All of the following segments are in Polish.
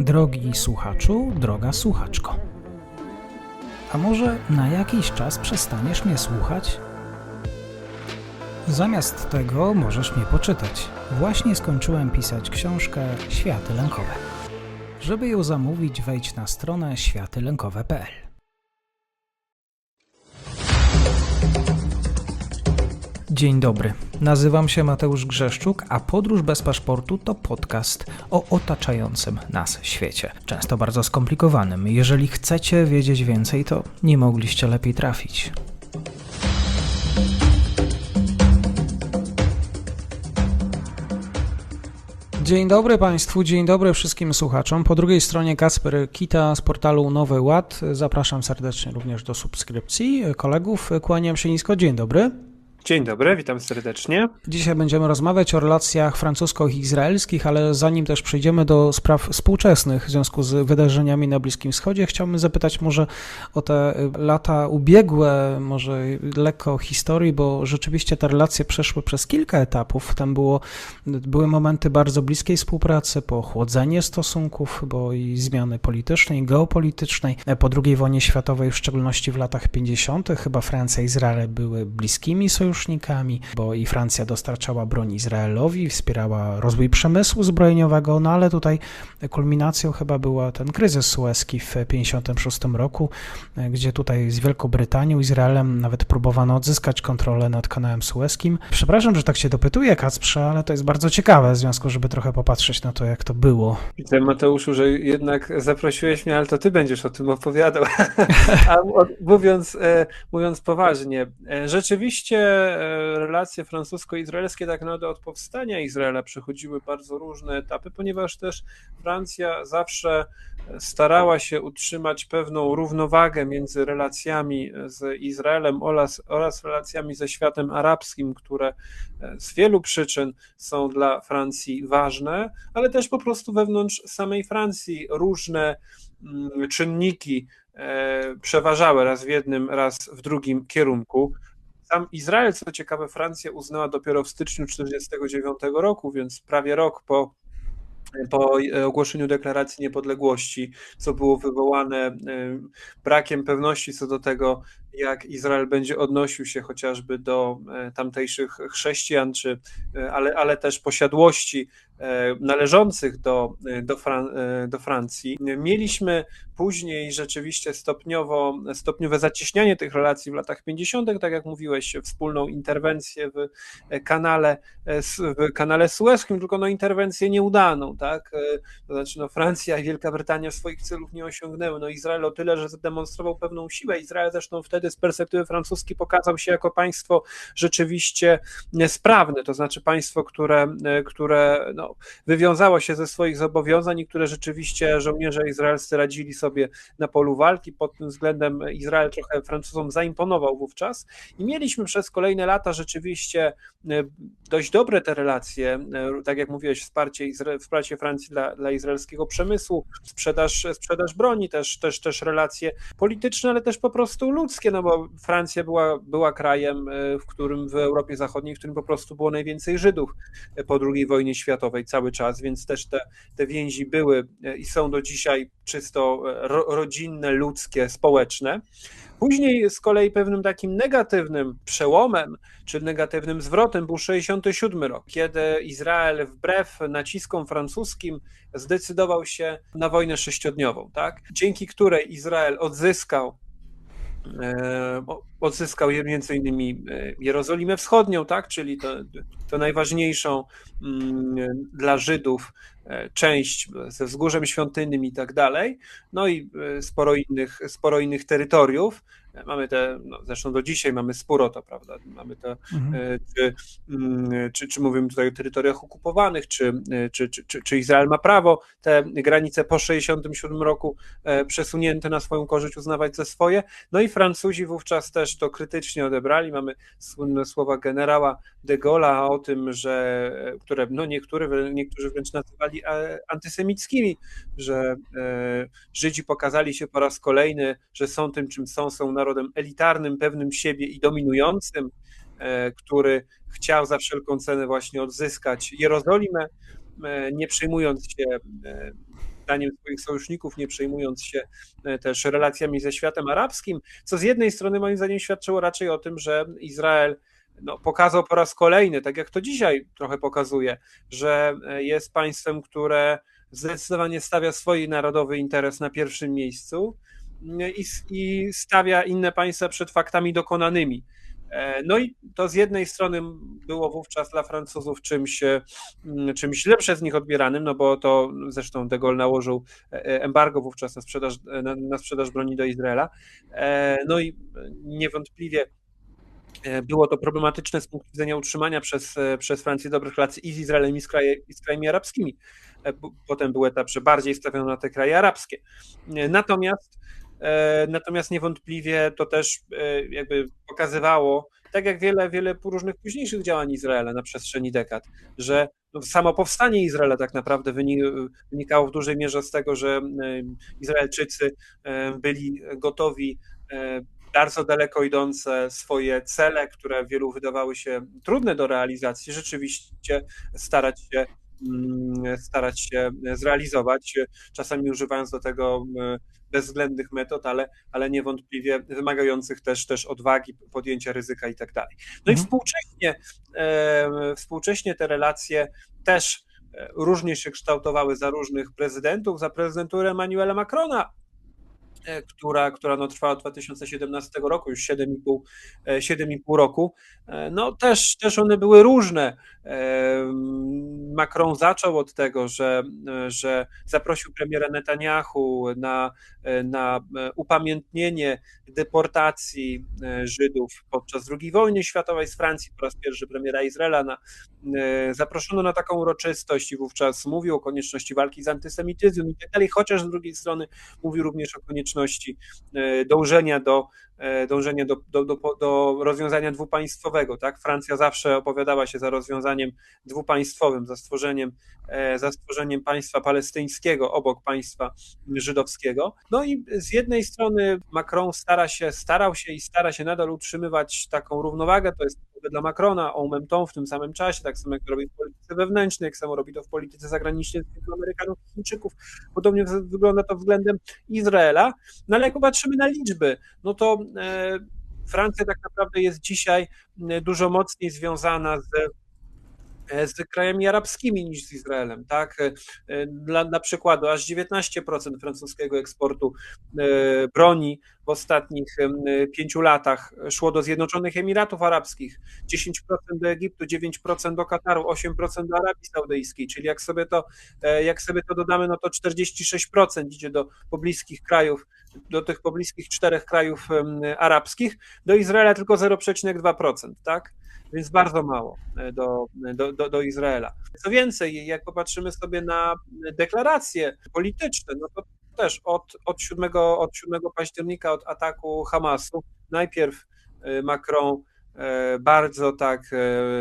Drogi słuchaczu, droga słuchaczko. A może na jakiś czas przestaniesz mnie słuchać? Zamiast tego możesz mnie poczytać. Właśnie skończyłem pisać książkę Światy Lękowe. Żeby ją zamówić, wejdź na stronę światylękowe.pl. Dzień dobry. Nazywam się Mateusz Grzeszczuk, a Podróż bez paszportu to podcast o otaczającym nas świecie. Często bardzo skomplikowanym. Jeżeli chcecie wiedzieć więcej, to nie mogliście lepiej trafić. Dzień dobry Państwu, dzień dobry wszystkim słuchaczom. Po drugiej stronie Kasper Kita z portalu Nowy Ład. Zapraszam serdecznie również do subskrypcji. Kolegów kłaniam się nisko. Dzień dobry. Dzień dobry, witam serdecznie. Dzisiaj będziemy rozmawiać o relacjach francusko-izraelskich, ale zanim też przejdziemy do spraw współczesnych w związku z wydarzeniami na Bliskim Wschodzie, chciałbym zapytać może o te lata ubiegłe, może lekko historii, bo rzeczywiście te relacje przeszły przez kilka etapów. Tam było, były momenty bardzo bliskiej współpracy, po chłodzenie stosunków, bo i zmiany politycznej, geopolitycznej. Po II wojnie światowej, w szczególności w latach 50., chyba Francja i Izrael były bliskimi sojusznikami sojusznikami, bo i Francja dostarczała broń Izraelowi, wspierała rozwój przemysłu zbrojeniowego, no ale tutaj kulminacją chyba była ten kryzys sueski w 1956 roku, gdzie tutaj z Wielką Brytanią, Izraelem nawet próbowano odzyskać kontrolę nad kanałem sueskim. Przepraszam, że tak się dopytuję, Kacprze, ale to jest bardzo ciekawe w związku, żeby trochę popatrzeć na to, jak to było. Widzę, Mateuszu, że jednak zaprosiłeś mnie, ale to ty będziesz o tym opowiadał. A mówiąc, mówiąc poważnie, rzeczywiście relacje francusko-izraelskie tak naprawdę od powstania Izraela przechodziły bardzo różne etapy, ponieważ też Francja zawsze starała się utrzymać pewną równowagę między relacjami z Izraelem oraz, oraz relacjami ze światem arabskim, które z wielu przyczyn są dla Francji ważne, ale też po prostu wewnątrz samej Francji różne czynniki przeważały raz w jednym, raz w drugim kierunku. Sam Izrael, co ciekawe, Francja uznała dopiero w styczniu 1949 roku, więc prawie rok po, po ogłoszeniu deklaracji niepodległości, co było wywołane brakiem pewności co do tego, jak Izrael będzie odnosił się chociażby do tamtejszych chrześcijan, czy, ale, ale też posiadłości należących do, do, Fran do Francji. Mieliśmy później rzeczywiście stopniowo, stopniowe zacieśnianie tych relacji w latach 50., tak jak mówiłeś, wspólną interwencję w kanale, w kanale sueskim, tylko no interwencję nieudaną, tak? To znaczy no Francja i Wielka Brytania swoich celów nie osiągnęły. No Izrael o tyle, że zademonstrował pewną siłę. Izrael zresztą wtedy z perspektywy francuskiej pokazał się jako państwo rzeczywiście sprawne, to znaczy państwo, które, które no, wywiązało się ze swoich zobowiązań i które rzeczywiście żołnierze izraelscy radzili sobie na polu walki. Pod tym względem Izrael trochę Francuzom zaimponował wówczas i mieliśmy przez kolejne lata rzeczywiście dość dobre te relacje, tak jak mówiłeś, wsparcie, wsparcie Francji dla, dla izraelskiego przemysłu, sprzedaż, sprzedaż broni, też, też, też relacje polityczne, ale też po prostu ludzkie, no bo Francja była, była krajem, w którym w Europie Zachodniej, w którym po prostu było najwięcej Żydów po II wojnie światowej cały czas, więc też te, te więzi były i są do dzisiaj czysto ro, rodzinne, ludzkie, społeczne. Później z kolei pewnym takim negatywnym przełomem, czy negatywnym zwrotem był 67 rok, kiedy Izrael wbrew naciskom francuskim zdecydował się na wojnę sześciodniową, tak? dzięki której Izrael odzyskał odzyskał między innymi Jerozolimę Wschodnią, tak, czyli to, to najważniejszą dla Żydów część ze wzgórzem świątynnym i tak dalej, no i sporo innych, sporo innych terytoriów. Mamy te, no zresztą do dzisiaj mamy spór o to, prawda? Mamy te, mhm. czy, czy, czy mówimy tutaj o terytoriach okupowanych, czy, czy, czy, czy Izrael ma prawo te granice po 67 roku przesunięte na swoją korzyść uznawać za swoje. No i Francuzi wówczas też to krytycznie odebrali. Mamy słynne słowa generała de Gaulle'a o tym, że które no niektóre, niektórzy wręcz nazywali antysemickimi, że Żydzi pokazali się po raz kolejny, że są tym, czym są, są narodem elitarnym, pewnym siebie i dominującym, który chciał za wszelką cenę właśnie odzyskać Jerozolimę, nie przejmując się zdaniem swoich sojuszników, nie przejmując się też relacjami ze światem arabskim, co z jednej strony moim zdaniem świadczyło raczej o tym, że Izrael no, pokazał po raz kolejny, tak jak to dzisiaj trochę pokazuje, że jest państwem, które zdecydowanie stawia swój narodowy interes na pierwszym miejscu i, i stawia inne państwa przed faktami dokonanymi. E, no i to z jednej strony było wówczas dla Francuzów czymś, czymś źle przez nich odbieranym, no bo to zresztą de Gaulle nałożył e, e, embargo wówczas na sprzedaż, na, na sprzedaż broni do Izraela. No i niewątpliwie było to problematyczne z punktu widzenia utrzymania przez, przez Francję dobrych relacji i z Izraelem, i z, kraje, i z krajami arabskimi. Potem był etap, że bardziej stawiono na te kraje arabskie. Natomiast E, natomiast niewątpliwie to też e, jakby pokazywało, tak jak wiele, wiele różnych późniejszych działań Izraela na przestrzeni dekad, że no, samo powstanie Izraela tak naprawdę wynikało w dużej mierze z tego, że e, Izraelczycy byli gotowi bardzo daleko idące swoje cele, które wielu wydawały się trudne do realizacji, rzeczywiście starać się starać się zrealizować, czasami używając do tego bezwzględnych metod, ale, ale niewątpliwie wymagających też, też odwagi, podjęcia ryzyka i tak dalej. No mhm. i współcześnie, e, współcześnie te relacje też e, różnie się kształtowały za różnych prezydentów, za prezydenturę Emmanuela Macrona, która, która no trwała od 2017 roku, już 7,5, 7,5 roku, no też, też one były różne. Macron zaczął od tego, że, że zaprosił premiera Netanyahu na, na upamiętnienie deportacji Żydów podczas II wojny światowej z Francji, po raz pierwszy premiera Izraela. Na, zaproszono na taką uroczystość i wówczas mówił o konieczności walki z antysemityzmem i tak dalej, chociaż z drugiej strony mówił również o konieczności dążenia do E, dążenie do, do, do, do, rozwiązania dwupaństwowego. Tak? Francja zawsze opowiadała się za rozwiązaniem dwupaństwowym, za stworzeniem, e, za stworzeniem państwa palestyńskiego obok państwa żydowskiego. No i z jednej strony Macron stara się, starał się i stara się nadal utrzymywać taką równowagę, to jest dla Macrona, même temps w tym samym czasie, tak samo jak to robi w polityce wewnętrznej, jak samo robi to w polityce zagranicznej Amerykanów i Chińczyków. Podobnie wygląda to względem Izraela. No ale jak popatrzymy na liczby, no to e, Francja tak naprawdę jest dzisiaj dużo mocniej związana z E, z krajami arabskimi niż z Izraelem. Tak? E, dla, dla aż 19% francuskiego eksportu broni w ostatnich pięciu latach szło do Zjednoczonych Emiratów Arabskich, 10% do Egiptu, 9% do Kataru, 8% do Arabii Saudyjskiej, czyli jak sobie to, jak sobie to dodamy, no to 46% idzie do pobliskich krajów, do tych pobliskich czterech krajów arabskich, do Izraela tylko 0,2%, tak? więc bardzo mało e, do, do, do, do Izraela. Co więcej, jak popatrzymy sobie na deklaracje polityczne, no to też od, od, 7, od 7 października, od ataku Hamasu, najpierw e, Macron e, bardzo tak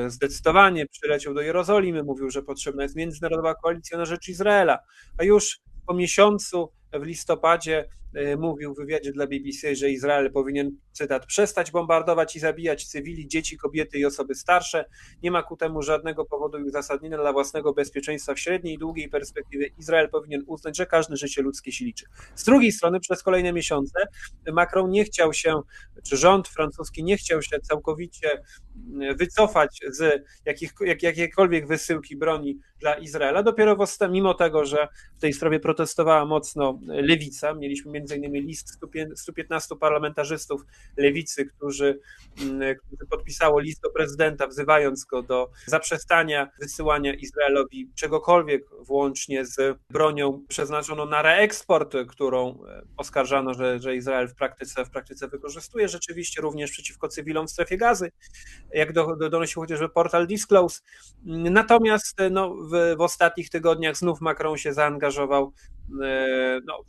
zdecydowanie przyleciał do Jerozolimy, mówił, że potrzebna jest międzynarodowa koalicja na rzecz Izraela, a już po miesiącu w listopadzie mówił w wywiadzie dla BBC, że Izrael powinien, cytat, przestać bombardować i zabijać cywili, dzieci, kobiety i osoby starsze. Nie ma ku temu żadnego powodu i uzasadnienia dla własnego bezpieczeństwa w średniej i długiej perspektywie. Izrael powinien uznać, że każde życie ludzkie się liczy. Z drugiej strony, przez kolejne miesiące Macron nie chciał się, czy rząd francuski nie chciał się całkowicie y, wycofać z jakich, jak, jakiejkolwiek wysyłki broni dla Izraela. Dopiero w, mimo tego, że w tej sprawie protestowała mocno lewica. Mieliśmy między innymi list 115 parlamentarzystów lewicy, którzy, mm, którzy podpisało list do prezydenta, wzywając go do zaprzestania wysyłania Izraelowi czegokolwiek, włącznie z bronią przeznaczoną na reeksport, którą e, oskarżano, że, że Izrael w praktyce, w praktyce wykorzystuje. Rzeczywiście również przeciwko cywilom w strefie gazy, jak do, do, donosił chociażby portal Disclose. Natomiast no, w, w ostatnich tygodniach znów Macron się zaangażował E, no,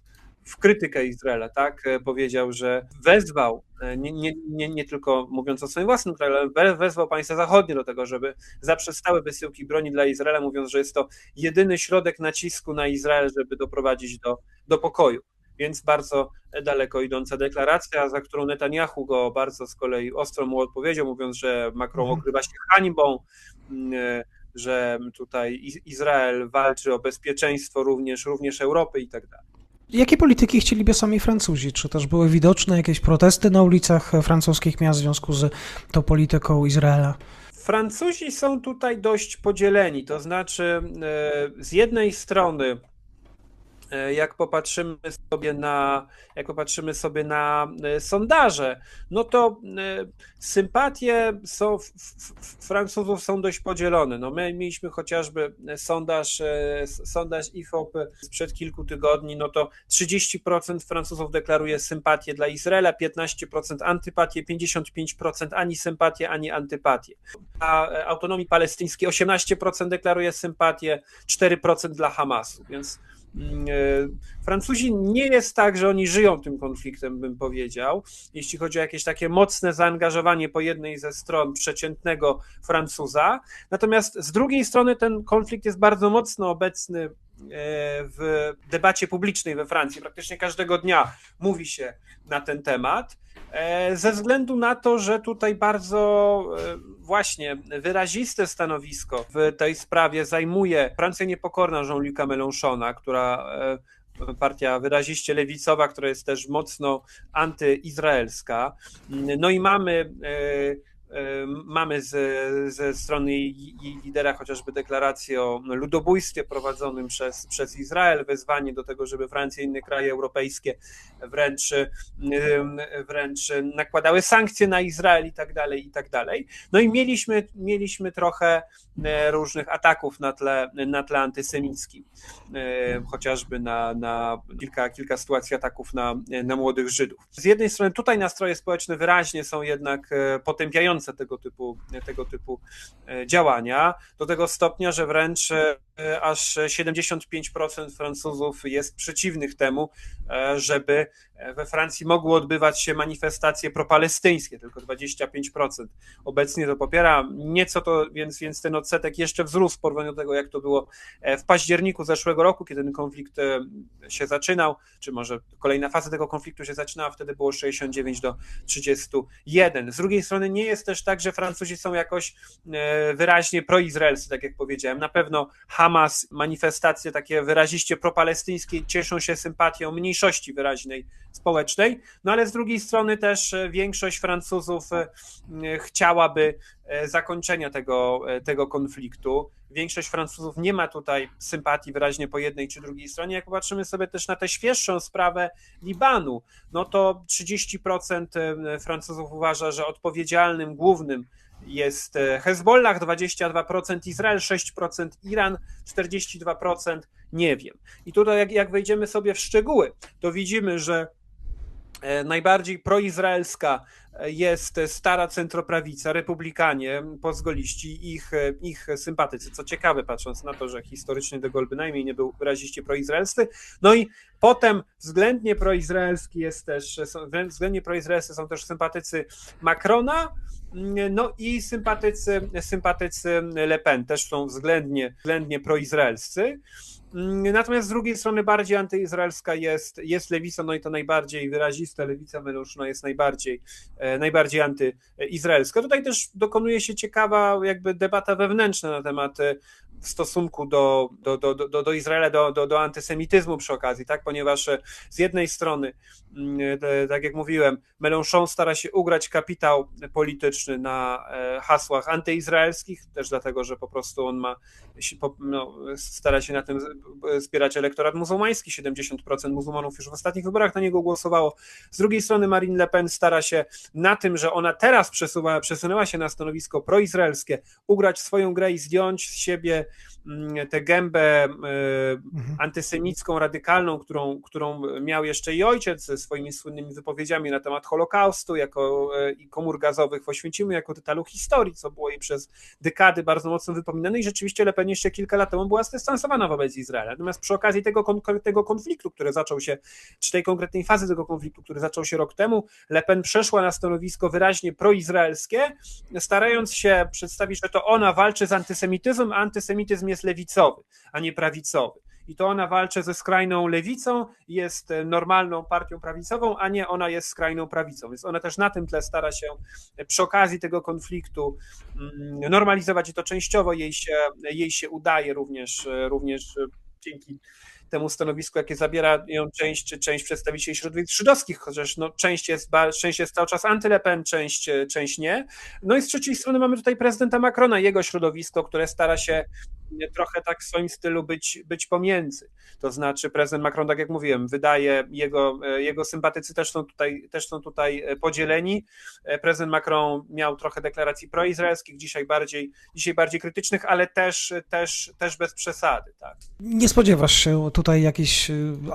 w krytykę Izraela, tak? E, powiedział, że wezwał, e, nie, nie, nie, nie tylko mówiąc o swoim własnym kraju, ale wezwał państwa zachodnie do tego, żeby zaprzestały wysyłki broni dla Izraela, mówiąc, że jest to jedyny środek nacisku na Izrael, żeby doprowadzić do, do pokoju. Więc bardzo daleko idąca deklaracja, za którą Netanyahu go bardzo z kolei ostro mu odpowiedział, mówiąc, że Macron mhm. okrywa się hańbą, że tutaj Izrael walczy o bezpieczeństwo również, również Europy i tak dalej. Jakie polityki chcieliby sami Francuzi? Czy też były widoczne jakieś protesty na ulicach francuskich miast w związku z tą polityką Izraela? Francuzi są tutaj dość podzieleni, to znaczy e, z jednej strony jak popatrzymy sobie na, jak popatrzymy sobie na e, sondaże, no to e, sympatie są, Francuzów są dość podzielone. No my mieliśmy chociażby sondaż, sondaż IFOP sprzed kilku tygodni, no to 30% Francuzów deklaruje sympatię dla Izraela, 15% antypatię, 55% ani sympatię, ani antypatię. A autonomii palestyńskiej 18% deklaruje sympatię, 4% dla Hamasu, więc e, Francuzi nie jest tak, że oni żyją tym konfliktem, bym powiedział, jeśli chodzi o jakieś takie mocne zaangażowanie po jednej ze stron przeciętnego Francuza. Natomiast z drugiej strony ten konflikt jest bardzo mocno obecny e, w debacie publicznej we Francji. Praktycznie każdego dnia mówi się na ten temat. E, ze względu na to, że tutaj bardzo e, właśnie wyraziste stanowisko w tej sprawie zajmuje Francja Niepokorna Jean-Luc'a Mélenchona, która e, partia wyraziście lewicowa, która jest też mocno antyizraelska. No i mamy Mamy z, ze strony jej lidera chociażby deklarację o ludobójstwie prowadzonym przez, przez Izrael, wezwanie do tego, żeby Francja i inne kraje europejskie wręcz, wręcz nakładały sankcje na Izrael i tak dalej, i tak dalej. No i mieliśmy, mieliśmy trochę e, różnych ataków na tle, na tle antysemickim, chociażby na, na kilka, kilka sytuacji ataków na, na młodych Żydów. Z jednej strony tutaj nastroje społeczne wyraźnie są jednak e, tego typu, tego typu e, działania, do tego stopnia, że wręcz e, aż 75% Francuzów jest przeciwnych temu, e, żeby we Francji mogły odbywać się manifestacje propalestyńskie, tylko 25% obecnie to popiera. Nieco to, więc, więc ten odsetek jeszcze wzrósł w porównaniu do tego, jak to było w październiku zeszłego roku, kiedy ten konflikt się zaczynał, czy może kolejna faza tego konfliktu się zaczynała, wtedy było 69 do 31. Z drugiej strony nie jest też tak, że Francuzi są jakoś e, wyraźnie proizraelscy, tak jak powiedziałem. Na pewno Hamas, manifestacje takie wyraziście propalestyńskie cieszą się sympatią mniejszości wyraźnej społecznej, no ale z drugiej strony też e, większość Francuzów e, chciałaby zakończenia tego, tego konfliktu. Większość Francuzów nie ma tutaj sympatii wyraźnie po jednej czy drugiej stronie. Jak popatrzymy sobie też na tę świeższą sprawę Libanu, no to 30% Francuzów uważa, że odpowiedzialnym głównym jest e, Hezbollah, 22% Izrael, 6% Iran, 42% nie wiem. I tutaj jak, jak wejdziemy sobie w szczegóły, to widzimy, że e, najbardziej proizraelska jest stara centroprawica, republikanie, pozgoliści, ich, ich sympatycy. Co ciekawe, patrząc na to, że historycznie de Gaulle bynajmniej nie był wyraziście proizraelscy. No i potem względnie proizraelski jest też, względnie proizraelscy są też sympatycy Macrona, no i sympatycy, sympatycy Le Pen też są względnie, względnie proizraelscy. Mm, natomiast z drugiej strony bardziej antyizraelska jest, jest lewica, no i to najbardziej wyrazista lewica Meluszna jest najbardziej, e, najbardziej antyizraelska. Tutaj też dokonuje się ciekawa jakby debata wewnętrzna na temat e, w stosunku do, do, do, do, do Izraela, do, do, do antysemityzmu przy okazji, tak? ponieważ e, z jednej strony, mm, tak jak mówiłem, Mélenchon stara się ugrać kapitał polityczny na hasłach antyizraelskich, też dlatego, że po prostu on ma, no, stara się na tym zbierać elektorat muzułmański. 70% muzułmanów już w ostatnich wyborach na niego głosowało. Z drugiej strony Marine Le Pen stara się na tym, że ona teraz przesuwa, przesunęła się na stanowisko proizraelskie, ugrać swoją grę i zdjąć z siebie tę gębę e, mhm. antysemicką, radykalną, którą, którą miał jeszcze i ojciec ze swoimi słynnymi wypowiedziami na temat Holokaustu jako, e, i komór gazowych w Oświęcimiu jako detalu historii, co było jej przez dekady bardzo mocno wypominane i rzeczywiście Le Pen jeszcze kilka lat temu była zdystansowana wobec Izraela. Natomiast przy okazji tego konkretnego konfliktu, który zaczął się, czy tej konkretnej fazy tego konfliktu, który zaczął się rok temu, Le Pen przeszła na stanowisko wyraźnie proizraelskie, starając się przedstawić, że to ona walczy z antysemityzmem, a antysemityzm jest lewicowy, a nie prawicowy. i to ona walczy ze skrajną lewicą, jest e, normalną partią prawicową, a nie ona jest skrajną prawicą. Więc ona też na tym tle stara się e, przy okazji tego konfliktu mm, normalizować i to częściowo jej się, jej się udaje również, e, również dzięki temu stanowisku, jakie zabiera ją część, czy część przedstawicieli środowisk żydowskich, chociaż no, część, jest, część jest cały czas anty-Le Pen, część, e, część nie. No i z trzeciej strony mamy tutaj prezydenta Macrona, jego środowisko, które stara się trochę tak w swoim stylu być, być pomiędzy. To znaczy prezydent Macron, tak jak mówiłem, wydaje, jego, e, jego sympatycy też są tutaj, też są tutaj e, podzieleni. E, Prezydent Macron miał trochę deklaracji proizraelskich, dzisiaj bardziej, dzisiaj bardziej krytycznych, ale też, też, też bez przesady. Tak. Nie spodziewasz się tutaj jakiejś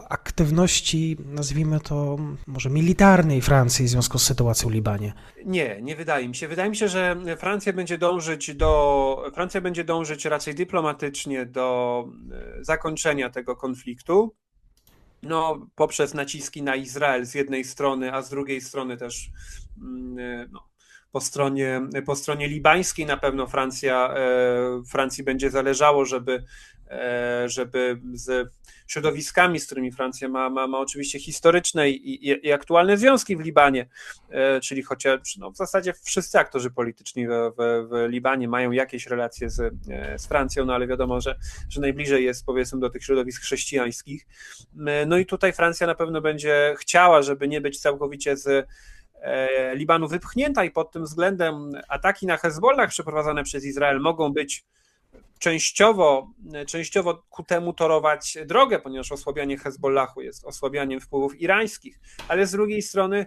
aktywności, nazwijmy to może militarnej Francji w związku z sytuacją w Libanie? Nie, nie wydaje mi się. Wydaje mi się, że Francja będzie dążyć do, Francja będzie dążyć raczej dyplomatycznie do e, zakończenia tego konfliktu. No, poprzez naciski na Izrael z jednej strony, a z drugiej strony też mm, e, no, po stronie, po stronie libańskiej na pewno Francja, e, Francji będzie zależało, żeby, żeby z środowiskami, z którymi Francja ma, ma, ma oczywiście historyczne i, i, i aktualne związki w Libanie, e, czyli chociaż no, w zasadzie wszyscy aktorzy polityczni w, w, w Libanie mają jakieś relacje z, e, z Francją, no ale wiadomo, że, że najbliżej jest powiedzmy do tych środowisk chrześcijańskich. No i tutaj Francja na pewno będzie chciała, żeby nie być całkowicie z e, Libanu wypchnięta i pod tym względem ataki na Hezbollah przeprowadzane przez Izrael mogą być częściowo, częściowo ku temu torować drogę, ponieważ osłabianie Hezbollahu jest osłabianiem wpływów irańskich, ale z drugiej strony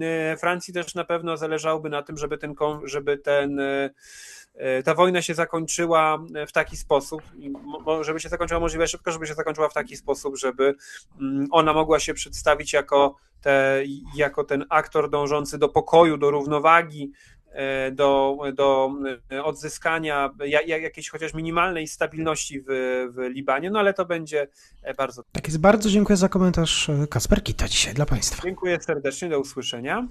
e, Francji też na pewno zależałoby na tym, żeby ten, żeby ten e, e, ta wojna się zakończyła w taki sposób, żeby się zakończyła możliwie szybko, żeby się zakończyła w taki sposób, żeby mm, ona mogła się przedstawić jako, te, jako ten aktor dążący do pokoju, do równowagi, do, do e, odzyskania ja- ja- jakiejś chociaż minimalnej stabilności w, w Libanie, no ale to będzie e, bardzo. Tak jest, bardzo dziękuję za komentarz Kasper Kita dzisiaj dla Państwa. Dziękuję serdecznie, do usłyszenia.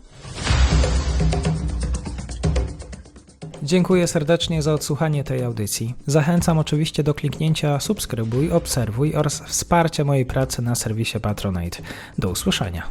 Dziękuję serdecznie za odsłuchanie tej audycji. Zachęcam oczywiście do kliknięcia subskrybuj, obserwuj oraz wsparcia mojej pracy na serwisie Patronite. Do usłyszenia.